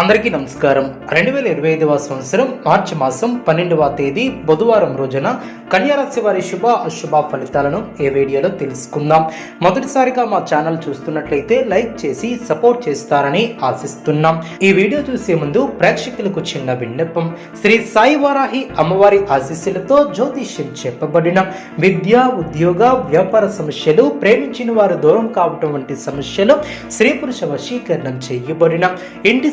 అందరికీ నమస్కారం. రెండు వేల ఇరవై ఐదవ సంవత్సరం మార్చి మాసం పన్నెండవ తేదీ బుధవారం రోజున కన్యారాశి వారి శుభ అశుభ ఫలితాలను ఏ వీడియోలో తెలుసుకుందాం. మొదటిసారిగా మా ఛానల్ చూస్తున్నట్లయితే లైక్ చేసి సపోర్ట్ చేస్తారని ఆశిస్తున్నాం. ఈ వీడియో చూసే ముందు ప్రేక్షకులకు చిన్న విన్నపం. శ్రీ సాయి వారాహి అమ్మవారి ఆశీస్సులతో జ్యోతిష్యం చెప్పబడిన విద్య ఉద్యోగ వ్యాపార సమస్యలు ప్రేమించిన వారు దూరం కావటం వంటి సమస్యలు స్త్రీ పురుష వశీకరణం చేయబడిన. ఇంటి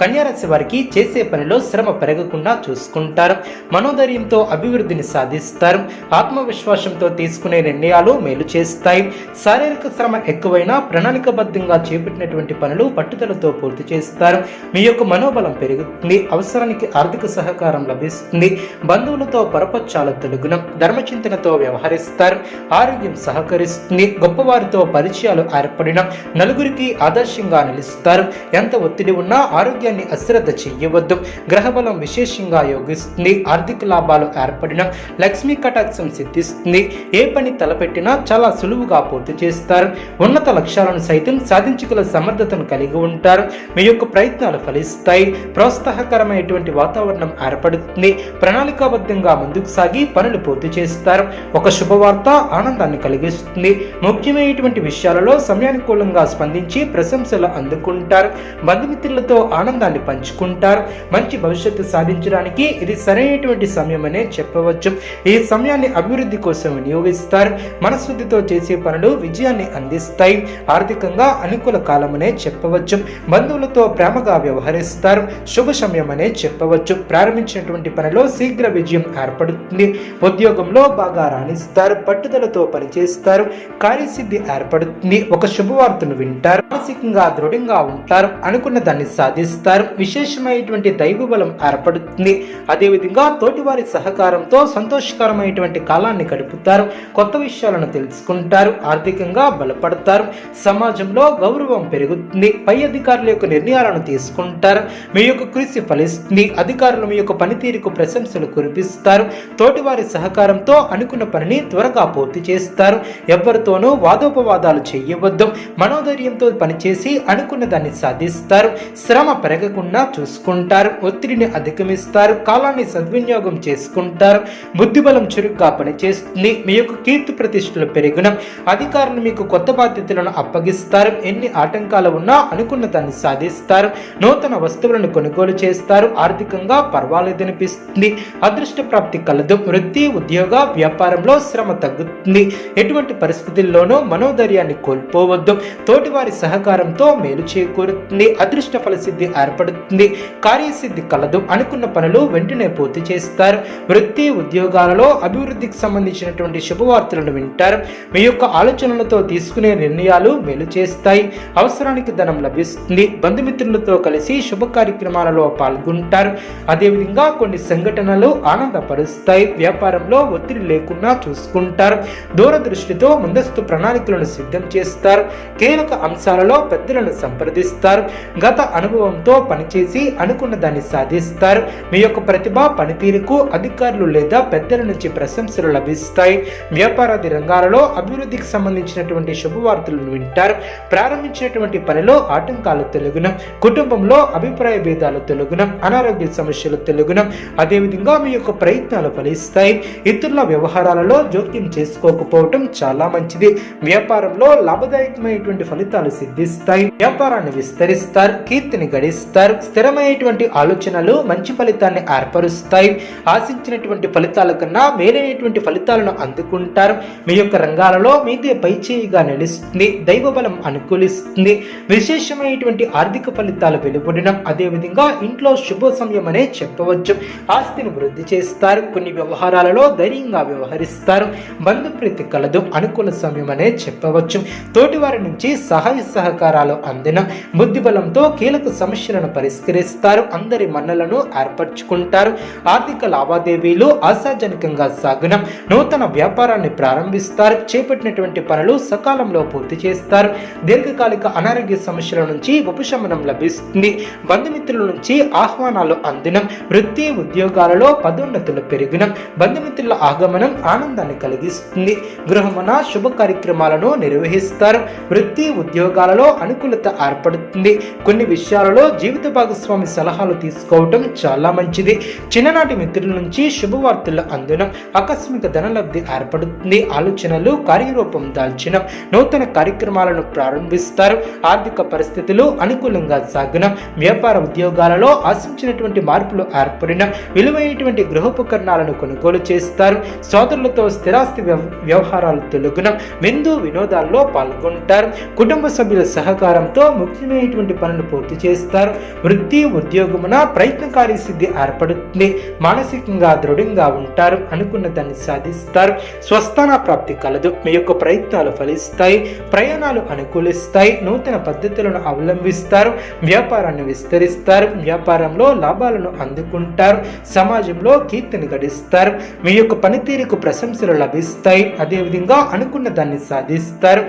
కన్యారాశి వారికి చేసే పనిలో శ్రమ పెరగకుండా చూసుకుంటారు. మనోధైర్యంతో అభివృద్ధిని సాధిస్తారు. ఆత్మవిశ్వాసంతో తీసుకునే నిర్ణయాలు మేలు చేస్తాయి. శారీరక శ్రమ ఎక్కువైనా ప్రణాళికబద్ధంగా చేపట్టినటువంటి పనులు పట్టుదలతో పూర్తి చేస్తారు. మీ యొక్క మనోబలం పెరుగుతుంది. అవసరానికి ఆర్థిక సహకారం లభిస్తుంది. బంధువులతో పరపచ్చాల తొలగునం ధర్మచింతనతో వ్యవహరిస్తారు. ఆరోగ్యం సహకరిస్తుంది. గొప్పవారితో పరిచయాలు ఏర్పడిన నలుగురికి ఆదర్శంగా నిలుస్తారు. ఎంత ఒత్తిడి ఉన్నా ఆరోగ్యాన్ని అశ్రద్ధ చెయ్యవద్దు గ్రహబలం విశేషంగా యోగిస్తుంది. ఆర్థిక లాభాలు ఏర్పడిన లక్ష్మీ కటాక్షం సిద్ధిస్తుంది. ఏ పని తలపెట్టినా చాలా సులువుగా పూర్తి చేస్తారు. ఉన్నత లక్ష్యాలను సైతం సాధించగల సమర్థతను కలిగి ఉంటారు. మీ యొక్క ప్రయత్నాలు ఫలిస్తాయి. ప్రోత్సాహకరమైనటువంటి వాతావరణం ఏర్పడుతుంది. ప్రణాళికాబద్ధంగా ముందుకు సాగి పనులు పూర్తి చేస్తారు. ఒక శుభవార్త ఆనందాన్ని కలిగిస్తుంది. ముఖ్యమైనటువంటి విషయాలలో సమయానుకూలంగా స్పందించి ప్రశంసలు అందుకుంటారు. బంధుమిత్రులతో ఆనందాన్ని పంచుకుంటారు. మంచి భవిష్యత్తు సాధించడానికి ఇది సరైనటువంటి సమయమనే చెప్పవచ్చు. ఈ సమయాన్ని అభివృద్ధి కోసం వినియోగిస్తారు. మనశుద్ధితో చేసే పనులు విజయాన్ని అందిస్తాయి. ఆర్థికంగా అనుకూల కాలమనే చెప్పవచ్చు. బంధువులతో ప్రేమగా వ్యవహరిస్తారు. శుభ సమయమనే చెప్పవచ్చు. ప్రారంభించినటువంటి పనిలో శీఘ్ర విజయం ఏర్పడుతుంది. ఉద్యోగంలో బాగా రాణిస్తారు. పట్టుదలతో పనిచేస్తారు. కార్యసిద్ధి ఏర్పడుతుంది. ఒక శుభవార్తను వింటారు. మానసికంగా దృఢంగా ఉంటారు. అనుకున్న దాన్ని సాధిస్తారు. విశేషమైనటువంటి దైవ బలం ఏర్పడుతుంది. అదేవిధంగా తోటివారి సహకారంతో సంతోషకరమైనటువంటి కాలాన్ని గడుపుతారు. కొత్త విషయాలను తెలుసుకుంటారు. ఆర్థికంగా బలపడతారు. సమాజంలో గౌరవం పెరుగుతుంది. పై అధికారుల యొక్క నిర్ణయాలను తీసుకుంటారు. మీ యొక్క కృషి ఫలిస్తుంది. అధికారులు మీ యొక్క పనితీరుకు ప్రశంసలు కురిపిస్తారు. తోటివారి సహకారంతో అనుకున్న పనిని త్వరగా పూర్తి చేస్తారు. ఎవరితోనూ వాదోపవాదాలు చేయవద్దు. మనోధైర్యంతో పనిచేసి అనుకున్న దాన్ని సాధిస్తారు. శ్రమ పెరగకుండా చూసుకుంటారు ఒత్తిడిని అధిగమిస్తారు కాలాన్ని సద్వినియోగం చేసుకుంటారు బుద్ధిబలం చురుగ్గా పనిచేస్తుంది మీ యొక్క కీర్తి ప్రతిష్టలు పెరిగిన అధికారులు మీకు కొత్త బాధ్యతలను అప్పగిస్తారు ఎన్ని ఆటంకాలు ఉన్నా అనుకున్న దాన్ని సాధిస్తారు నూతన వస్తువులను కొనుగోలు చేస్తారు ఆర్థికంగా పర్వాలేదనిపిస్తుంది అదృష్ట ప్రాప్తి కలదు వృత్తి ఉద్యోగ వ్యాపారంలో శ్రమ తగ్గుతుంది ఎటువంటి పరిస్థితుల్లోనూ మనోధైర్యాన్ని కోల్పోవద్దు తోటివారి సహకారంతో మేలు చేకూరుతుంది అదృష్ట ఫలసిద్ధి ఏర్పడుతుంది. కార్యసిద్ధి కలదు అనుకున్న పనులు వెంటనే పూర్తి చేస్తారు. వృత్తి ఉద్యోగాలలో అభివృద్ధికి సంబంధించినటువంటి శుభవార్తలను వింటారు. మీ యొక్క ఆలోచనలతో తీసుకునే నిర్ణయాలు మేలు చేస్తాయి. అవసరానికి ధనం లభిస్తుంది. బంధుమిత్రులతో కలిసి శుభ కార్యక్రమాలలో పాల్గొంటారు. అదేవిధంగా కొన్ని సంఘటనలు ఆనందపరుస్తాయి. వ్యాపారంలో ఒత్తిడి లేకుండా చూసుకుంటారు. దూరదృష్టితో ముందస్తు ప్రణాళికలను సిద్ధం చేస్తారు. కీలక అంశాలలో పెద్దలను సంప్రదిస్తారు. గత అనుభవంతో పనిచేసి అనుకున్న దాన్ని సాధిస్తారు. మీ యొక్క ప్రతిభ పనితీరుకు అధికారులు లేదా పెద్దల నుంచి ప్రశంసలు లభిస్తాయి. వ్యాపారాది రంగాలలో అభివృద్ధికి సంబంధించినటువంటి శుభవార్తలను వింటారు. ప్రారంభించినటువంటి పనిలో ఆటంకాలు తొలగున. కుటుంబంలో అభిప్రాయ భేదాలు తొలగున. అనారోగ్య సమస్యలు తొలగున. అదేవిధంగా మీ యొక్క ప్రయత్నాలు ఫలిస్తాయి. ఇతరుల వ్యవహారాలలో జోక్యం చేసుకోకపోవటం చాలా మంచిది. వ్యాపారంలో లాభదాయకమైనటువంటి ఫలితాలు సిద్ధిస్తాయి. వ్యాపారాన్ని విస్తరిస్తారు. కీర్తిని గడిస్తారు. స్థిరమైనటువంటి ఆలోచనలు మంచి ఫలితాన్ని ఏర్పరుస్తాయి. ఆశించినటువంటి ఫలితాల కన్నా మేలైనటువంటి ఫలితాలను అందుకుంటారు. మీ యొక్క రంగాలలో మీదే పైచేయిగా నిలుస్తుంది. దైవ బలం అనుకూలిస్తుంది. విశేషమైనటువంటి ఆర్థిక ఫలితాలు వెలువడడం అదేవిధంగా ఇంట్లో శుభ సమయం అనే చెప్పవచ్చు. ఆస్తిని వృద్ధి చేస్తారు. కొన్ని వ్యవహారాలలో ధైర్యంగా వ్యవహరిస్తారు. బంధుప్రీతి కలదు. అనుకూల సమయం అనే చెప్పవచ్చు. తోటివారి నుంచి సహాయ సహకారాలు అందిన బుద్ధి బలంతో కీలక సమస్య సమస్యలను పరిష్కరిస్తారు. అందరి మన్నలను ఏర్పరచుకుంటారు. ఆర్థిక లావాదేవీలు ఆశాజనకంగా సాగునం. నూతన వ్యాపారాన్ని ప్రారంభిస్తారు. చేపట్టినటువంటి పనులు సకాలంలో పూర్తి చేస్తారు. దీర్ఘకాలిక అనారోగ్య సమస్యల నుంచి ఉపశమనం లభిస్తుంది. బంధుమిత్రుల నుంచి ఆహ్వానాలు అందినం. వృత్తి ఉద్యోగాలలో పదోన్నతులు పెరిగినం. బంధుమిత్రుల ఆగమనం ఆనందాన్ని కలిగిస్తుంది. గృహమున శుభ కార్యక్రమాలను నిర్వహిస్తారు. వృత్తి ఉద్యోగాలలో అనుకూలత ఏర్పడుతుంది. కొన్ని విషయాలలో జీవిత భాగస్వామి సలహాలు తీసుకోవటం చాలా మంచిది. చిన్ననాటి మిత్రుల నుంచి శుభవార్తలు అందడం ఆకస్మిక ధనలబ్ధి ఏర్పడుతుంది. ఆలోచనలు కార్యరూపం దాల్చిన. నూతన కార్యక్రమాలను ప్రారంభిస్తారు. ఆర్థిక పరిస్థితులు అనుకూలంగా సాగిన. వ్యాపార ఉద్యోగాలలో ఆశించినటువంటి మార్పులు ఏర్పడిన. విలువైనటువంటి గృహోపకరణాలను కొనుగోలు చేస్తారు. సోదరులతో స్థిరాస్తి వ్యవ- వ్యవహారాలు తొలగున. విందు వినోదాల్లో పాల్గొంటారు. కుటుంబ సభ్యుల సహకారంతో ముఖ్యమైనటువంటి పనులు పూర్తి చేస్తారు. వృత్తి ఉద్యోగమున ప్రయత్నకారి సిద్ధి ఏర్పడుతుంది. మానసికంగా దృఢంగా ఉంటారు అనుకున్న దాన్ని సాధిస్తారు. స్వస్థాన ప్రాప్తి కలదు. మీ యొక్క ప్రయత్నాలు ఫలిస్తాయి. ప్రయాణాలు అనుకూలిస్తాయి. నూతన పద్ధతులను అవలంబిస్తారు. వ్యాపారాన్ని విస్తరిస్తారు. వ్యాపారంలో లాభాలను అందుకుంటారు. సమాజంలో కీర్తిని గడిస్తారు. మీ యొక్క పనితీరుకు ప్రశంసలు లభిస్తాయి. అదేవిధంగా అనుకున్న దాన్ని సాధిస్తారు.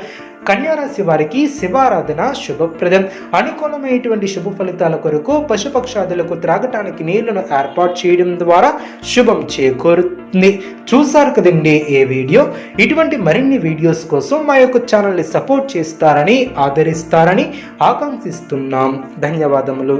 కన్యారాశి వారికి శివారాధన శుభప్రదం. అనుకూలమైనటువంటి శుభ ఫలితాల కొరకు పశుపక్షాదులకు త్రాగటానికి నీళ్ళను ఏర్పాటు చేయడం ద్వారా శుభం చేకూరుతుంది. చూసారు కదండి ఏ వీడియో? ఇటువంటి మరిన్ని వీడియోస్ కోసం మా యొక్క ఛానల్ని సపోర్ట్ చేస్తారని ఆదరిస్తారని ఆకాంక్షిస్తున్నాం. ధన్యవాదములు.